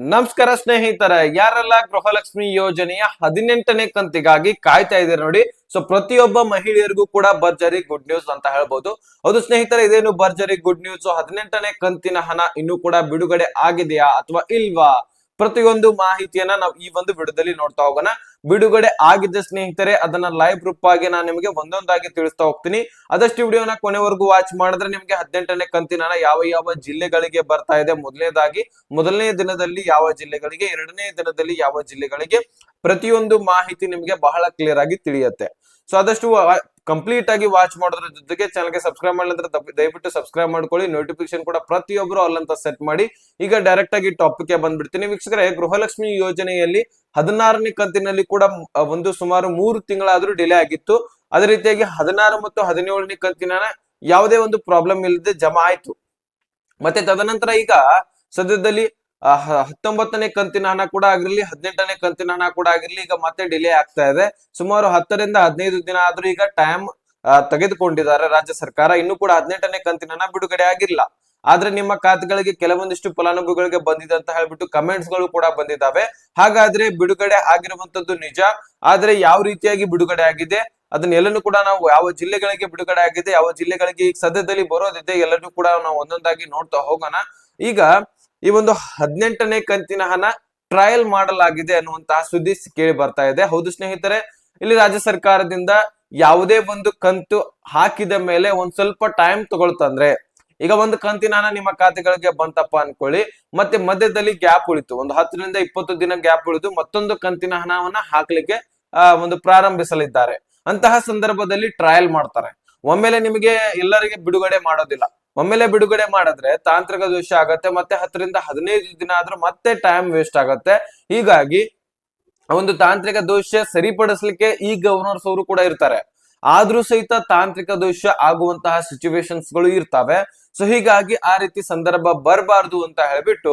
ನಮಸ್ಕಾರ ಸ್ನೇಹಿತರೆ, ಯಾರೆಲ್ಲ ಗೃಹಲಕ್ಷ್ಮಿ ಯೋಜನೆಯ ಹದಿನೆಂಟನೇ ಕಂತಿಗಾಗಿ ಕಾಯ್ತಾ ಇದ್ದಾರೆ ನೋಡಿ? ಸೊ ಪ್ರತಿಯೊಬ್ಬ ಮಹಿಳೆಯರಿಗೂ ಕೂಡ ಭರ್ಜರಿ ಗುಡ್ ನ್ಯೂಸ್ ಅಂತ ಹೇಳ್ಬೋದು. ಹೌದು ಸ್ನೇಹಿತರೆ, ಇದೇನು ಭರ್ಜರಿ ಗುಡ್ ನ್ಯೂಸ್ ಹದಿನೆಂಟನೇ ಕಂತಿನ ಹಣ ಇನ್ನೂ ಕೂಡ ಬಿಡುಗಡೆ ಆಗಿದೆಯಾ ಅಥವಾ ಇಲ್ವಾ? ಪ್ರತಿಯೊಂದು ಮಾಹಿತಿಯನ್ನ ನಾವು ಈ ಒಂದು ವಿಡಿಯೋದಲ್ಲಿ ನೋಡ್ತಾ ಹೋಗೋಣ. ಬಿಡುಗಡೆ ಆಗಿದ್ದ ಸ್ನೇಹಿತರೆ, ಅದನ್ನ ಲೈವ್ ರೂಪ ಆಗಿ ನಾನು ನಿಮಗೆ ಒಂದೊಂದಾಗಿ ತಿಳಿಸ್ತಾ ಹೋಗ್ತೀನಿ. ಅದಷ್ಟು ವಿಡಿಯೋನ ಕೊನೆವರೆಗೂ ವಾಚ್ ಮಾಡಿದ್ರೆ ನಿಮಗೆ ಹದಿನೆಂಟನೇ ಕಂತಿನ ಯಾವ ಯಾವ ಜಿಲ್ಲೆಗಳಿಗೆ ಬರ್ತಾ ಇದೆ ಮೊದಲನೇದಾಗಿ, ಮೊದಲನೇ ದಿನದಲ್ಲಿ ಯಾವ ಜಿಲ್ಲೆಗಳಿಗೆ, ಎರಡನೇ ದಿನದಲ್ಲಿ ಯಾವ ಜಿಲ್ಲೆಗಳಿಗೆ ಪ್ರತಿಯೊಂದು ಮಾಹಿತಿ ನಿಮಗೆ ಬಹಳ ಕ್ಲಿಯರ್ ಆಗಿ ತಿಳಿಯುತ್ತೆ. ಸೊ ಆದಷ್ಟು ಕಂಪ್ಲೀಟ್ ಆಗಿ ವಾಚ್ ಮಾಡೋದ್ರ ಜೊತೆಗೆ ಚಾನಲ್ಗೆ ಸಬ್ಸ್ಕ್ರೈಬ್ ಮಾಡಿದ್ರೆ ದಯವಿಟ್ಟು ಸಬ್ಸ್ಕ್ರೈಬ್ ಮಾಡ್ಕೊಳ್ಳಿ. ನೋಟಿಫಿಕೇಶನ್ ಕೂಡ ಪ್ರತಿಯೊಬ್ಬರು ಅಲ್ಲಂತ ಸೆಟ್ ಮಾಡಿ. ಈಗ ಡೈರೆಕ್ಟ್ ಆಗಿ ಟಾಪಿಕ್ಗೆ ಬಂದ್ಬಿಡ್ತೀನಿ. ವೀಕ್ಷಕರೇ, ಗೃಹಲಕ್ಷ್ಮಿ ಯೋಜನೆಯಲ್ಲಿ ಹದಿನಾರನೇ ಕಂತಿನಲ್ಲಿ ಕೂಡ ಒಂದು ಸುಮಾರು ಮೂರು ತಿಂಗಳಾದ್ರೂ ಡಿಲೇ ಆಗಿತ್ತು. ಅದೇ ರೀತಿಯಾಗಿ ಹದಿನಾರು ಮತ್ತು ಹದಿನೇಳನೇ ಕಂತಿನ ಯಾವುದೇ ಒಂದು ಪ್ರಾಬ್ಲಮ್ ಇಲ್ಲದೆ ಜಮಾ ಆಯ್ತು. ಮತ್ತೆ ತದನಂತರ ಈಗ ಸದ್ಯದಲ್ಲಿ ಹತ್ತೊಂಬತ್ತನೇ ಕಂತಿನ ಹಣ ಕೂಡ ಆಗಿರ್ಲಿ, ಹದಿನೆಂಟನೇ ಕಂತಿನ ಹಣ ಕೂಡ ಆಗಿರ್ಲಿ, ಈಗ ಮತ್ತೆ ಡಿಲೇ ಆಗ್ತಾ ಇದೆ. ಸುಮಾರು ಹತ್ತರಿಂದ ಹದಿನೈದು ದಿನ ಆದ್ರೂ ಈಗ ಟೈಮ್ ತೆಗೆದುಕೊಂಡಿದ್ದಾರೆ ರಾಜ್ಯ ಸರ್ಕಾರ. ಇನ್ನು ಕೂಡ ಹದಿನೆಂಟನೇ ಕಂತಿನ ಹಣ ಬಿಡುಗಡೆ ಆಗಿಲ್ಲ. ಆದ್ರೆ ನಿಮ್ಮ ಖಾತೆಗಳಿಗೆ ಕೆಲವೊಂದಿಷ್ಟು ಫಲಾನುಭವಿಗಳಿಗೆ ಬಂದಿದೆ ಅಂತ ಹೇಳ್ಬಿಟ್ಟು ಕಮೆಂಟ್ಸ್ಗಳು ಕೂಡ ಬಂದಿದ್ದಾವೆ. ಹಾಗಾದ್ರೆ ಬಿಡುಗಡೆ ಆಗಿರುವಂತದ್ದು ನಿಜ. ಆದ್ರೆ ಯಾವ ರೀತಿಯಾಗಿ ಬಿಡುಗಡೆ ಆಗಿದೆ? ಅದನ್ನ ಎಲ್ಲನೂ ಕೂಡ ನಾವು ಯಾವ ಜಿಲ್ಲೆಗಳಿಗೆ ಬಿಡುಗಡೆ ಆಗಿದೆ, ಯಾವ ಜಿಲ್ಲೆಗಳಿಗೆ ಈಗ ಸದ್ಯದಲ್ಲಿ ಬರೋದಿದೆ, ಎಲ್ಲನೂ ಕೂಡ ನಾವು ಒಂದೊಂದಾಗಿ ನೋಡ್ತಾ ಹೋಗೋಣ. ಈಗ ಈ ಒಂದು ಹದಿನೆಂಟನೇ ಕಂತಿನ ಹಣ ಟ್ರಯಲ್ ಮಾಡಲಾಗಿದೆ ಅನ್ನುವಂತಹ ಸುದ್ದಿ ಕೇಳಿ ಬರ್ತಾ ಇದೆ. ಹೌದು ಸ್ನೇಹಿತರೆ, ಇಲ್ಲಿ ರಾಜ್ಯ ಸರ್ಕಾರದಿಂದ ಯಾವುದೇ ಒಂದು ಕಂತು ಹಾಕಿದ ಮೇಲೆ ಒಂದ್ ಸ್ವಲ್ಪ ಟೈಮ್ ತಗೊಳ್ತಂದ್ರೆ ಈಗ ಒಂದು ಕಂತಿನ ಹಣ ನಿಮ್ಮ ಖಾತೆಗಳಿಗೆ ಬಂತಪ್ಪ ಅನ್ಕೊಳ್ಳಿ, ಮತ್ತೆ ಮಧ್ಯದಲ್ಲಿ ಗ್ಯಾಪ್ ಉಳಿತು. ಒಂದು ಹತ್ತರಿಂದ ಇಪ್ಪತ್ತು ದಿನ ಗ್ಯಾಪ್ ಉಳಿದು ಮತ್ತೊಂದು ಕಂತಿನ ಹಣವನ್ನ ಹಾಕ್ಲಿಕ್ಕೆ ಒಂದು ಪ್ರಾರಂಭಿಸಲಿದ್ದಾರೆ. ಅಂತಹ ಸಂದರ್ಭದಲ್ಲಿ ಟ್ರಯಲ್ ಮಾಡ್ತಾರೆ. ಒಮ್ಮೆಲೆ ನಿಮಗೆ ಎಲ್ಲರಿಗೆ ಬಿಡುಗಡೆ ಮಾಡೋದಿಲ್ಲ. ಒಮ್ಮೆಲೆ ಬಿಡುಗಡೆ ಮಾಡಿದ್ರೆ ತಾಂತ್ರಿಕ ದೋಷ ಆಗತ್ತೆ, ಮತ್ತೆ ಹತ್ತರಿಂದ ಹದಿನೈದು ದಿನ ಆದ್ರೂ ಮತ್ತೆ ಟೈಮ್ ವೇಸ್ಟ್ ಆಗತ್ತೆ. ಹೀಗಾಗಿ ಒಂದು ತಾಂತ್ರಿಕ ದೋಷ ಸರಿಪಡಿಸ್ಲಿಕ್ಕೆ ಈ ಗವರ್ನರ್ಸ್ ಅವರು ಕೂಡ ಇರ್ತಾರೆ. ಆದ್ರೂ ಸಹಿತ ತಾಂತ್ರಿಕ ದೋಷ ಆಗುವಂತಹ ಸಿಚುವೇಶನ್ಸ್ಗಳು ಇರ್ತಾವೆ. ಸೊ ಹೀಗಾಗಿ ಆ ರೀತಿ ಸಂದರ್ಭ ಬರಬಾರ್ದು ಅಂತ ಹೇಳ್ಬಿಟ್ಟು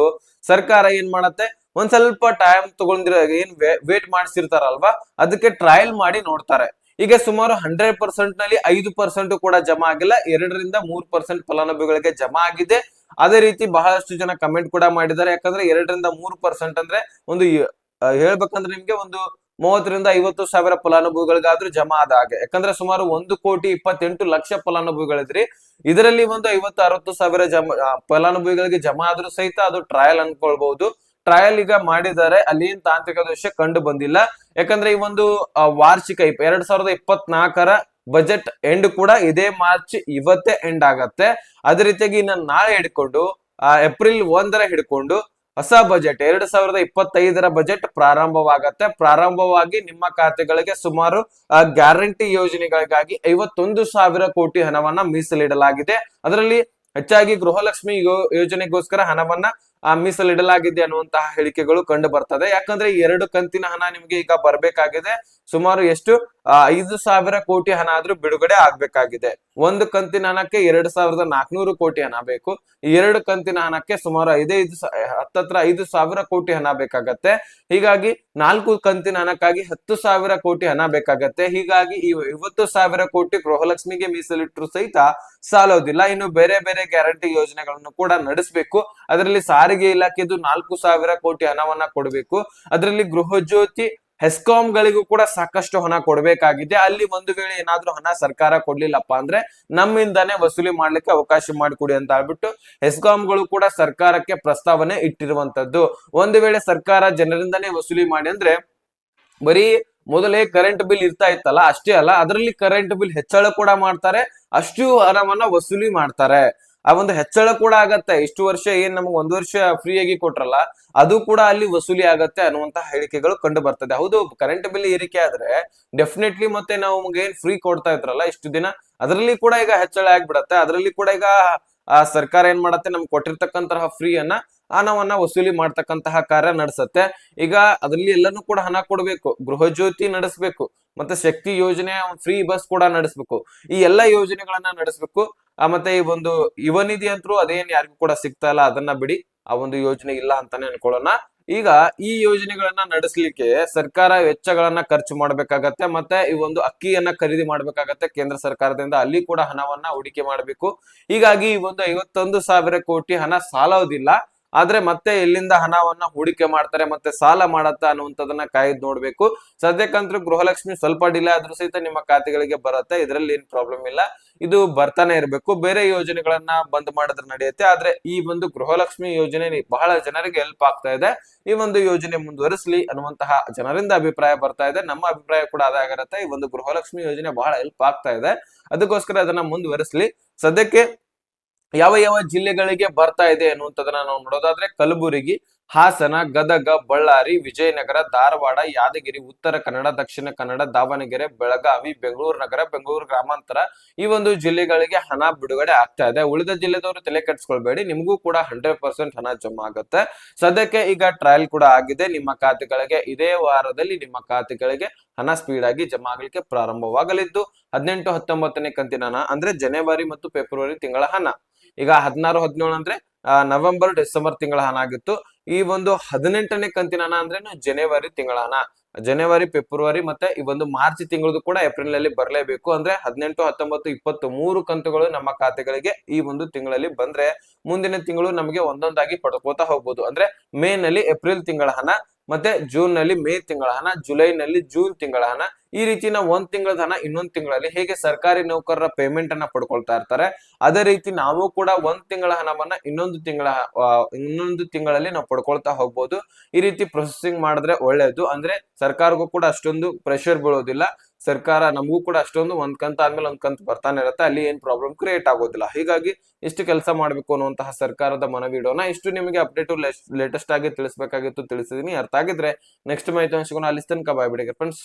ಸರ್ಕಾರ ಏನ್ ಮಾಡತ್ತೆ? ಒಂದ್ ಸ್ವಲ್ಪ ಟೈಮ್ ತಗೊಂಡಿರೋ ಏನ್ ವೇಟ್ ಮಾಡಿಸಿರ್ತಾರಲ್ವಾ? ಅದಕ್ಕೆ ಟ್ರಯಲ್ ಮಾಡಿ ನೋಡ್ತಾರೆ. ಈಗ ಸುಮಾರು ಹಂಡ್ರೆಡ್ ಪರ್ಸೆಂಟ್ನಲ್ಲಿ ಐದು ಪರ್ಸೆಂಟ್ ಕೂಡ ಜಮಾ ಆಗಿಲ್ಲ. ಎರಡರಿಂದ ಮೂರ್ ಪರ್ಸೆಂಟ್ ಫಲಾನುಭವಿಗಳಿಗೆ ಜಮಾ ಆಗಿದೆ. ಅದೇ ರೀತಿ ಬಹಳಷ್ಟು ಜನ ಕಮೆಂಟ್ ಕೂಡ ಮಾಡಿದ್ದಾರೆ. ಯಾಕಂದ್ರೆ ಎರಡರಿಂದ ಮೂರು ಪರ್ಸೆಂಟ್ ಅಂದ್ರೆ ಒಂದು ಹೇಳ್ಬೇಕಂದ್ರೆ ನಿಮ್ಗೆ ಒಂದು ಮೂವತ್ತರಿಂದ ಐವತ್ತು ಸಾವಿರ ಫಲಾನುಭವಿಗಳಿಗಾದ್ರೂ ಜಮಾ ಆದ ಹಾಗೆ. ಯಾಕಂದ್ರೆ ಸುಮಾರು ಒಂದು ಕೋಟಿ ಇಪ್ಪತ್ತೆಂಟು ಲಕ್ಷ ಫಲಾನುಭವಿಗಳಿದ್ರಿ. ಇದರಲ್ಲಿ ಒಂದು ಐವತ್ತು, ಅರವತ್ತು ಸಾವಿರ ಜಮಾ ಫಲಾನುಭವಿಗಳಿಗೆ ಜಮಾ ಆದ್ರೂ ಸಹಿತ ಅದು ಟ್ರಯಲ್ ಅನ್ಕೊಳ್ಬಹುದು ಟ್ರಯಲ್ ಈಗ ಮಾಡಿದ್ದಾರೆ. ಅಲ್ಲಿ ತಾಂತ್ರಿಕ ದೋಷ ಕಂಡು ಬಂದಿಲ್ಲ. ಯಾಕಂದ್ರೆ ಈ ಒಂದು ವಾರ್ಷಿಕ ಎರಡ್ ಸಾವಿರದ ಇಪ್ಪತ್ನಾಲ್ಕರ ಬಜೆಟ್ ಎಂಡ್ ಕೂಡ ಇದೇ ಮಾರ್ಚ್ ಇವತ್ತೇ ಎಂಡ್ ಆಗತ್ತೆ. ಅದೇ ರೀತಿಯಾಗಿ ಇನ್ನ ನಾಳೆ ಹಿಡ್ಕೊಂಡು ಏಪ್ರಿಲ್ ಒಂದರ ಹಿಡ್ಕೊಂಡು ಹೊಸ ಬಜೆಟ್, ಎರಡ್ ಸಾವಿರದ ಇಪ್ಪತ್ತೈದರ ಬಜೆಟ್ ಪ್ರಾರಂಭವಾಗತ್ತೆ. ಪ್ರಾರಂಭವಾಗಿ ನಿಮ್ಮ ಖಾತೆಗಳಿಗೆ ಸುಮಾರು ಗ್ಯಾರಂಟಿ ಯೋಜನೆಗಳಿಗಾಗಿ ಐವತ್ತೊಂದು ಸಾವಿರ ಕೋಟಿ ಹಣವನ್ನ ಮೀಸಲಿಡಲಾಗಿದೆ. ಅದರಲ್ಲಿ ಹೆಚ್ಚಾಗಿ ಗೃಹಲಕ್ಷ್ಮಿ ಯೋಜನೆಗೋಸ್ಕರ ಹಣವನ್ನ ಮೀಸಲಿಡಲಾಗಿದೆ ಅನ್ನುವಂತಹ ಹೇಳಿಕೆಗಳು ಕಂಡು ಬರ್ತದೆ. ಯಾಕಂದ್ರೆ ಎರಡು ಕಂತಿನ ಹಣ ನಿಮ್ಗೆ ಈಗ ಬರ್ಬೇಕಾಗಿದೆ. ಸುಮಾರು ಎಷ್ಟು? ಆ, ಐದು ಸಾವಿರ ಕೋಟಿ ಹಣ ಆದ್ರೂ ಬಿಡುಗಡೆ ಆಗ್ಬೇಕಾಗಿದೆ. ಒಂದು ಕಂತಿನ ಹಣಕ್ಕೆ ಎರಡು ಸಾವಿರದ ನಾಲ್ಕನೂರು ಕೋಟಿ ಹಣ ಬೇಕು. ಎರಡು ಕಂತಿನ ಹಣಕ್ಕೆ ಸುಮಾರು ಐದೈದು ಹತ್ತತ್ರ ಐದು ಸಾವಿರ ಕೋಟಿ ಹಣ ಬೇಕಾಗತ್ತೆ. ಹೀಗಾಗಿ ನಾಲ್ಕು ಕಂತಿನ ಹಣಕ್ಕಾಗಿ ಹತ್ತು ಸಾವಿರ ಕೋಟಿ ಹಣ ಬೇಕಾಗತ್ತೆ. ಹೀಗಾಗಿ ಈ ಐವತ್ತು ಸಾವಿರ ಕೋಟಿ ಗೃಹಲಕ್ಷ್ಮಿಗೆ ಮೀಸಲಿಟ್ಟರು ಸಹಿತ ಸಾಲೋದಿಲ್ಲ. ಇನ್ನು ಬೇರೆ ಬೇರೆ ಗ್ಯಾರಂಟಿ ಯೋಜನೆಗಳನ್ನು ಕೂಡ ನಡೆಸಬೇಕು. ಅದರಲ್ಲಿ ಸಾರಿಗೆ ಇಲಾಖೆದು ನಾಲ್ಕು ಸಾವಿರ ಕೋಟಿ ಹಣವನ್ನ ಕೊಡಬೇಕು. ಅದರಲ್ಲಿ ಗೃಹಜ್ಯೋತಿ, ಹೆಸ್ಕಾಂಗಳಿಗೂ ಹೆಸ್ಕಾಂ ಗಳಿಗೂ ಕೂಡ ಸಾಕಷ್ಟು ಹಣ ಕೊಡಬೇಕಾಗಿದೆ. ಅಲ್ಲಿ ಒಂದು ವೇಳೆ ಏನಾದ್ರೂ ಹಣ ಸರ್ಕಾರ ಕೊಡ್ಲಿಲ್ಲಪ್ಪ ಅಂದ್ರೆ ನಮ್ಮಿಂದಾನೇ ವಸೂಲಿ ಮಾಡ್ಲಿಕ್ಕೆ ಅವಕಾಶ ಮಾಡಿಕೊಡಿ ಅಂತ ಹೇಳ್ಬಿಟ್ಟು ಹೆಸ್ಕಾಂಗಳು ಕೂಡ ಸರ್ಕಾರಕ್ಕೆ ಪ್ರಸ್ತಾವನೆ ಇಟ್ಟಿರುವಂತದ್ದು. ಒಂದು ವೇಳೆ ಸರ್ಕಾರ ಜನರಿಂದಾನೇ ವಸೂಲಿ ಮಾಡಿ ಅಂದ್ರೆ ಬರೀ ಮೊದಲೇ ಕರೆಂಟ್ ಬಿಲ್ ಇರ್ತಾ ಇತ್ತಲ್ಲ, ಅಷ್ಟೇ ಅಲ್ಲ, ಅದರಲ್ಲಿ ಕರೆಂಟ್ ಬಿಲ್ ಹೆಚ್ಚಳ ಕೂಡ ಮಾಡ್ತಾರೆ, ಅಷ್ಟು ಹಣವನ್ನ ವಸೂಲಿ ಮಾಡ್ತಾರೆ. ಆ ಒಂದು ಹೆಚ್ಚಳ ಕೂಡ ಆಗತ್ತೆ. ಇಷ್ಟು ವರ್ಷ ಏನ್ ನಮ್ಗೆ ಒಂದು ವರ್ಷ ಫ್ರೀ ಆಗಿ ಕೊಟ್ರಲ್ಲ, ಅದು ಕೂಡ ಅಲ್ಲಿ ವಸೂಲಿ ಆಗತ್ತೆ ಅನ್ನುವಂತಹ ಹೇಳಿಕೆಗಳು ಕಂಡು ಬರ್ತದೆ. ಹೌದು ಕರೆಂಟ್ ಬಿಲ್ ಏರಿಕೆ ಆದ್ರೆ ಡೆಫಿನೆಟ್ಲಿ ಮತ್ತೆ ನಾವು ನಮ್ಗೆ ಏನ್ ಫ್ರೀ ಕೊಡ್ತಾ ಇದ್ರಲ್ಲ, ಇಷ್ಟು ದಿನ ಅದರಲ್ಲಿ ಕೂಡ ಈಗ ಹೆಚ್ಚಳ ಆಗ್ಬಿಡತ್ತೆ. ಅದರಲ್ಲಿ ಕೂಡ ಈಗ ಆ ಸರ್ಕಾರ ಏನ್ ಮಾಡತ್ತೆ, ನಮ್ಗೆ ಕೊಟ್ಟಿರ್ತಕ್ಕಂತಹ ಫ್ರೀ ಅನ್ನ ಹಣವನ್ನ ವಸೂಲಿ ಮಾಡ್ತಕ್ಕಂತಹ ಕಾರ್ಯ ನಡೆಸತ್ತೆ. ಈಗ ಅದರಲ್ಲಿ ಎಲ್ಲಾನು ಕೂಡ ಹಣ ಕೊಡಬೇಕು, ಗೃಹ ಜ್ಯೋತಿ ನಡೆಸಬೇಕು, ಮತ್ತೆ ಶಕ್ತಿ ಯೋಜನೆ ಫ್ರೀ ಬಸ್ ಕೂಡ ನಡೆಸಬೇಕು. ಈ ಎಲ್ಲಾ ಯೋಜನೆಗಳನ್ನ ನಡೆಸಬೇಕು. ಮತ್ತೆ ಈ ಒಂದು ಯುವ ನಿಧಿ ಅಂತರೂ ಅದೇನ್ ಯಾರಿಗೂ ಕೂಡ ಸಿಗ್ತಾ ಇಲ್ಲ, ಅದನ್ನ ಬಿಡಿ, ಆ ಒಂದು ಯೋಜನೆ ಇಲ್ಲ ಅಂತಾನೆ ಅನ್ಕೊಳ್ಳೋಣ. ಈಗ ಈ ಯೋಜನೆಗಳನ್ನ ನಡೆಸಲಿಕ್ಕೆ ಸರ್ಕಾರ ವೆಚ್ಚಗಳನ್ನ ಖರ್ಚು ಮಾಡ್ಬೇಕಾಗತ್ತೆ, ಮತ್ತೆ ಈ ಒಂದು ಅಕ್ಕಿಯನ್ನ ಖರೀದಿ ಮಾಡ್ಬೇಕಾಗತ್ತೆ ಕೇಂದ್ರ ಸರ್ಕಾರದಿಂದ. ಅಲ್ಲಿ ಕೂಡ ಹಣವನ್ನ ಹೂಡಿಕೆ ಮಾಡಬೇಕು. ಹೀಗಾಗಿ ಈ ಒಂದು ಐವತ್ತೊಂದು ಸಾವಿರ ಕೋಟಿ ಹಣ ಸಾಲೋದಿಲ್ಲ. ಆದ್ರೆ ಮತ್ತೆ ಇಲ್ಲಿಂದ ಹಣವನ್ನ ಹೂಡಿಕೆ ಮಾಡ್ತಾರೆ, ಮತ್ತೆ ಸಾಲ ಮಾಡತ್ತಾ ಅನ್ನುವಂಥದ್ದನ್ನ ಕಾಯ್ದು ನೋಡ್ಬೇಕು. ಸದ್ಯಕ್ಕಂತೂ ಗೃಹಲಕ್ಷ್ಮಿ ಸ್ವಲ್ಪ ಡಿಲೇ ಆದ್ರೂ ಸಹಿತ ನಿಮ್ಮ ಖಾತೆಗಳಿಗೆ ಬರುತ್ತೆ, ಇದರಲ್ಲಿ ಏನ್ ಪ್ರಾಬ್ಲಮ್ ಇಲ್ಲ. ಇದು ಬರ್ತಾನೆ ಇರಬೇಕು. ಬೇರೆ ಯೋಜನೆಗಳನ್ನ ಬಂದ್ ಮಾಡಿದ್ರೆ ನಡೆಯುತ್ತೆ. ಆದ್ರೆ ಈ ಒಂದು ಗೃಹಲಕ್ಷ್ಮಿ ಯೋಜನೆ ಬಹಳ ಜನರಿಗೆ ಹೆಲ್ಪ್ ಆಗ್ತಾ ಇದೆ. ಈ ಒಂದು ಯೋಜನೆ ಮುಂದುವರಿಸಲಿ ಅನ್ನುವಂತಹ ಜನರಿಂದ ಅಭಿಪ್ರಾಯ ಬರ್ತಾ ಇದೆ. ನಮ್ಮ ಅಭಿಪ್ರಾಯ ಕೂಡ ಅದಾಗಿರುತ್ತೆ ಈ ಒಂದು ಗೃಹಲಕ್ಷ್ಮಿ ಯೋಜನೆ ಬಹಳ ಹೆಲ್ಪ್ ಆಗ್ತಾ ಇದೆ. ಅದಕ್ಕೋಸ್ಕರ ಅದನ್ನ ಮುಂದುವರಿಸಲಿ. ಸದ್ಯಕ್ಕೆ ಯಾವ ಯಾವ ಜಿಲ್ಲೆಗಳಿಗೆ ಬರ್ತಾ ಇದೆ ಅನ್ನುವಂಥದ್ದನ್ನ ನಾವು ನೋಡೋದಾದ್ರೆ ಕಲಬುರಗಿ, ಹಾಸನ, ಗದಗ, ಬಳ್ಳಾರಿ, ವಿಜಯನಗರ, ಧಾರವಾಡ, ಯಾದಗಿರಿ, ಉತ್ತರ ಕನ್ನಡ, ದಕ್ಷಿಣ ಕನ್ನಡ, ದಾವಣಗೆರೆ, ಬೆಳಗಾವಿ, ಬೆಂಗಳೂರು ನಗರ, ಬೆಂಗಳೂರು ಗ್ರಾಮಾಂತರ ಈ ಒಂದು ಜಿಲ್ಲೆಗಳಿಗೆ ಹಣ ಬಿಡುಗಡೆ ಆಗ್ತಾ ಇದೆ. ಉಳಿದ ಜಿಲ್ಲೆದವರು ತಲೆ ಕೆಡಿಸ್ಕೊಳ್ಬೇಡಿ. ನಿಮಗೂ ಕೂಡ ಹಂಡ್ರೆಡ್ ಪರ್ಸೆಂಟ್ ಹಣ ಜಮಾ ಆಗುತ್ತೆ. ಸದ್ಯಕ್ಕೆ ಈಗ ಟ್ರಯಲ್ ಕೂಡ ಆಗಿದೆ. ನಿಮ್ಮ ಖಾತೆಗಳಿಗೆ ಇದೇ ವಾರದಲ್ಲಿ ನಿಮ್ಮ ಖಾತೆಗಳಿಗೆ ಹಣ ಸ್ಪೀಡ್ ಆಗಿ ಜಮಾ ಆಗಲಿಕ್ಕೆ ಪ್ರಾರಂಭವಾಗಲಿದ್ದು, ಹದಿನೆಂಟು ಹತ್ತೊಂಬತ್ತನೇ ಕಂತಿನ ಅಂದ್ರೆ ಜನವರಿ ಮತ್ತು ಫೆಬ್ರವರಿ ತಿಂಗಳ ಹಣ. ಈಗ ಹದಿನಾರು, ಹದಿನೇಳು ಅಂದ್ರೆ ನವೆಂಬರ್, ಡಿಸೆಂಬರ್ ತಿಂಗಳ ಹಣ ಆಗಿತ್ತು. ಈ ಒಂದು ಹದಿನೆಂಟನೇ ಕಂತಿನ ಹಣ ಅಂದ್ರೆ ಜನವರಿ ತಿಂಗಳ ಹಣ. ಜನವರಿ, ಫೆಬ್ರವರಿ ಮತ್ತೆ ಈ ಒಂದು ಮಾರ್ಚ್ ತಿಂಗಳದು ಕೂಡ ಏಪ್ರಿಲ್ನಲ್ಲಿ ಬರಲೇಬೇಕು. ಅಂದ್ರೆ ಹದಿನೆಂಟು, ಹತ್ತೊಂಬತ್ತು ಇಪ್ಪತ್ತು ಮೂರು ಕಂತುಗಳು ನಮ್ಮ ಖಾತೆಗಳಿಗೆ ಈ ಒಂದು ತಿಂಗಳಲ್ಲಿ ಬಂದ್ರೆ ಮುಂದಿನ ತಿಂಗಳು ನಮಗೆ ಒಂದೊಂದಾಗಿ ಪಡ್ಕೋತಾ ಹೋಗ್ಬೋದು. ಅಂದ್ರೆ ಮೇ ನಲ್ಲಿ ಏಪ್ರಿಲ್ ತಿಂಗಳ ಹಣ, ಮತ್ತೆ ಜೂನ್ನಲ್ಲಿ ಮೇ ತಿಂಗಳ ಹಣ ಜುಲೈ ನಲ್ಲಿ ಜೂನ್ ತಿಂಗಳ ಹಣ ಈ ರೀತಿ ನಾವು ಒಂದ್ ತಿಂಗಳ ಹಣ ಇನ್ನೊಂದ್ ತಿಂಗಳಲ್ಲಿ ಹೇಗೆ ಸರ್ಕಾರಿ ನೌಕರರ ಪೇಮೆಂಟ್ ಅನ್ನ ಪಡ್ಕೊಳ್ತಾ ಇರ್ತಾರೆ. ಅದೇ ರೀತಿ ನಾವು ಕೂಡ ಒಂದ್ ತಿಂಗಳ ಹಣವನ್ನ ಇನ್ನೊಂದು ತಿಂಗಳ ಇನ್ನೊಂದು ತಿಂಗಳಲ್ಲಿ ನಾವು ಪಡ್ಕೊಳ್ತಾ ಹೋಗ್ಬೋದು. ಈ ರೀತಿ ಪ್ರೊಸೆಸಿಂಗ್ ಮಾಡಿದ್ರೆ ಒಳ್ಳೇದು. ಅಂದ್ರೆ ಸರ್ಕಾರಕ್ಕೂ ಕೂಡ ಅಷ್ಟೊಂದು ಪ್ರೆಷರ್ ಬೀಳೋದಿಲ್ಲ. ಸರ್ಕಾರ ನಮಗೂ ಕೂಡ ಅಷ್ಟೊಂದು ಒಂದ್ ಕಂತ ಆದ್ಮೇಲೆ ಒಂದ್ ಕಂತ ಬರ್ತಾನೆ ಇರುತ್ತೆ. ಅಲ್ಲಿ ಏನ್ ಪ್ರಾಬ್ಲಮ್ ಕ್ರಿಯೇಟ್ ಆಗೋದಿಲ್ಲ. ಹೀಗಾಗಿ ಇಷ್ಟು ಕೆಲಸ ಮಾಡ್ಬೇಕು ಅನ್ನುವಂತಹ ಸರ್ಕಾರದ ಮನವಿಡೋಣ ಇಷ್ಟು ನಿಮಗೆ ಅಪ್ಡೇಟ್ ಲೇಟೆಸ್ಟ್ ಆಗಿ ತಿಳಿಸಬೇಕಾಗಿತ್ತು, ತಿಳಿಸಿದೀನಿ. ಅರ್ಥ ಆಗಿದ್ರೆ ನೆಕ್ಸ್ಟ್ ಮಾಹಿತಿ ಸಿಗೋಣ. ಅಲ್ಲಿ ತನಕ ಬಾಯ್ ಬಿಡಿ ಫ್ರೆಂಡ್ಸ್